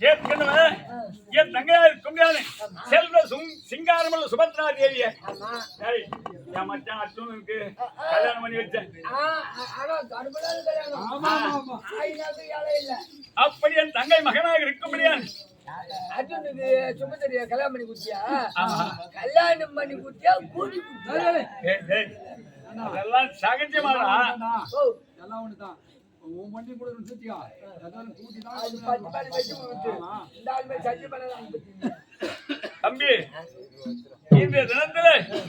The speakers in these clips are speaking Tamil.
ஏற்கனவே என் தங்கையார் கும்பியானே செல்வ சுங் சிங்காரமுள்ள சுபத்ரா தேவிய. ஆமா ஏய், என் மச்சான் அர்ஜுனனுக்கு கல்யாணம் பண்ணி வச்சேன். அப்படி என் தங்கை மகனாக இருக்கும்படியான் அர்ஜுனுக்கு சுமந்திரியை கல்யாணம் பண்ணி? ஆமா. கல்யாணம் பண்ணி? ஏய், ஏய், அதெல்லாம் சகஜமாடா ஓ, எல்லாம் ஒண்ணுதான். உன் வண்டி கூட கூட்டி தான் பத்தி. தம்பி இந்த தினத்துல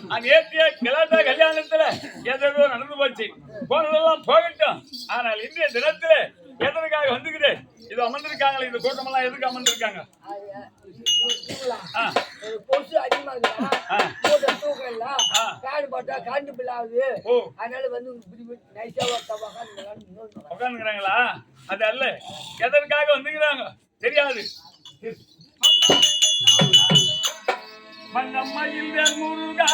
நான் ஏற்றிய கிளாட்டா கல்யாணத்துல ஏதோ நடந்து போச்சு. போனதெல்லாம் போகட்டும். ஆனால் இன்றைய தினத்துல எதற்காக வந்துக்கிறேன் இது அமர்ந்திருக்காங்களே? இந்த கூட்டமெல்லாம் எதுக்கு அமர்ந்திருக்காங்க? ஆ, கரண்ட் பில் ஆகுது. அதனால வந்து இப்படி நைஸா. உட்காந்துக்கிறாங்களா அது அல்ல. எதற்காக வந்துக்கிறாங்க? தெரியாது. மன்னம்மையில் முருகா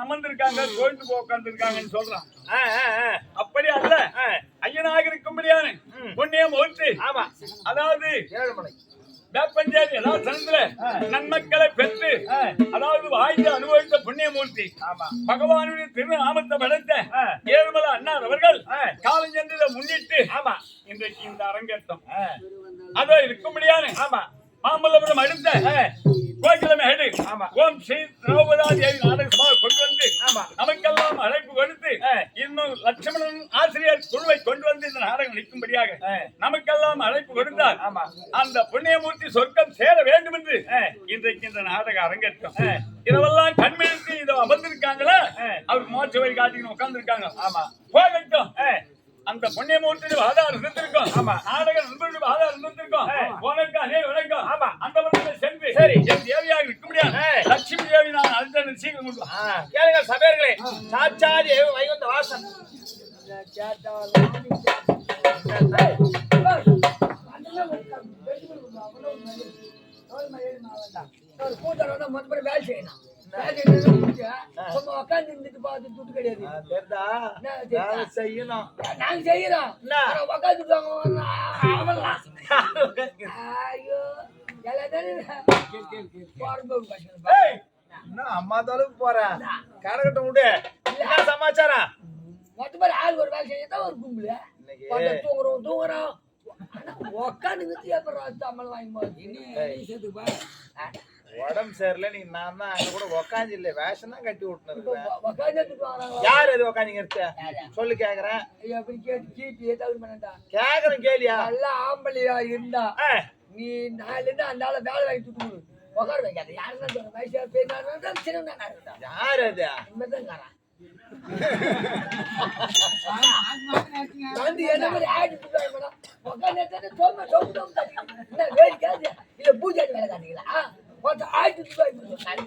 அமர்ந்திருக்காங்க கோயிலுக்கு உட்கார்ந்துருக்காங்கன்னு சொல்றான் அப்படி அல்ல ஐயனாக இருக்கும்படியான பொன்னிய முகத்து ஆமா. அதாவது ஏழுமலை. வேப்பஞ்சேரி சந்திர நன்மக்களை பெற்று அதாவது வாய்ந்து அனுபவித்த புண்ணியமூர்த்தி. ஆமா. பகவானுடைய திருநாமத்தை படைத்த ஏழுமலை அண்ணார் அவர்கள் காலஞ்சந்திர முன்னிட்டு ஆமா. இன்றைக்கு இந்த அரங்கேற்றம். அதோ இருக்கும்படியான ஆமா. மாமல்லபுரம் அடுத்த கோகிலம் ஹெடு ஆமா. ஓம் ஸ்ரீ திரௌபதா தேவி நாடக சபா கொண்டு வந்து ஆமா. நமக்கெல்லாம் கொடுத்து இன்னும் லட்சுமணன் ஆசிரியர் குழுவை கொண்டு வந்து இந்த நாடகம் நிற்கும்படியாக. நமக்கெல்லாம் அழைப்பு கொடுத்தார். அந்த புண்ணியமூர்த்தி சொர்க்கம் சேர வேண்டும் என்று இன்றைக்கு இந்த நாடக அரங்கேற்றம் இரவெல்லாம் கண்மிழித்து இதோ அமர்ந்திருக்காங்களா அவர் மோட்ச வழி காட்டின்னு உட்கார்ந்துருக்காங்க ஆமா. போகட்டும் அந்த புண்ணியமூர்த்தி ஆதாரம் இருந்திருக்கும் ஆமா. நாடக நண்பர்களுக்கு ஆதாரம் இருந்திருக்கும் உனக்கு வணக்கம் ஆமா. அந்த சென்று சரி. தேவியாக. லட்சுமி தேவி நான் அழுத்த சீக்கிரம் கேளுங்க சபையர்களே சாச்சாரி வைகுந்த வாசன் இந்த கேட்டாலும் ஏய், ஏய், அதெல்லாம் ஒரு வெற்றி கொடுக்கணும். அவ்வளவு நல்லது. எவ்வளவு மரியாதை நான் வேண்டாம். ஒரு கூட்டம் வந்தா மொத்த பேரும் வேலை செய்யணும். செய்யணும் நாங்க செய்யறோம். அவன்லாம். ஐயோ, எல்லாத்தையும் என்ன அம்மா தளவுக்கு போறேன் கடகட்டும் விடு என்ன சமாச்சாரம் மொத்த பேர் ஆள் ஒரு வேலை செய்யத்தான் ஒரு கும்பலு இன்னைக்கு பார்த்தா தூங்குறோம் உக்காந்து நிறுத்தி அப்புறம் சம்பளம் வாங்கி போகுது உடம்பு சரியில்லை நீ நான் தான் அங்க கூட உக்காந்து இல்லை வேஷம் தான் கட்டி விட்டுன்னு இருக்கிறேன் உட்காந்து யார் அது உக்காந்துங்க இருக்க சொல்லு கேக்குறேன் அப்படி கேட்டு ஜிபி தகுதி பண்ணா கேக்குறேன் கேளியா நல்லா ஆம்பளையா இருந்தா நீ நாலுல இருந்து அந்த ஆளை வேலை வாங்கி தூக்கணும் உட்கார வைக்காத யாருன்னா சொல்ற வயசா பெரிய சின்ன யார் அது? இனிமேதான் காரன் வந்து என்ன மாதிரி ஆயிட்டு இருக்காங்க மேடம் உட்காந்து இல்ல வேலை காட்டிங்களா ஒருத்தர் ஆயிட்டு இருக்காங்க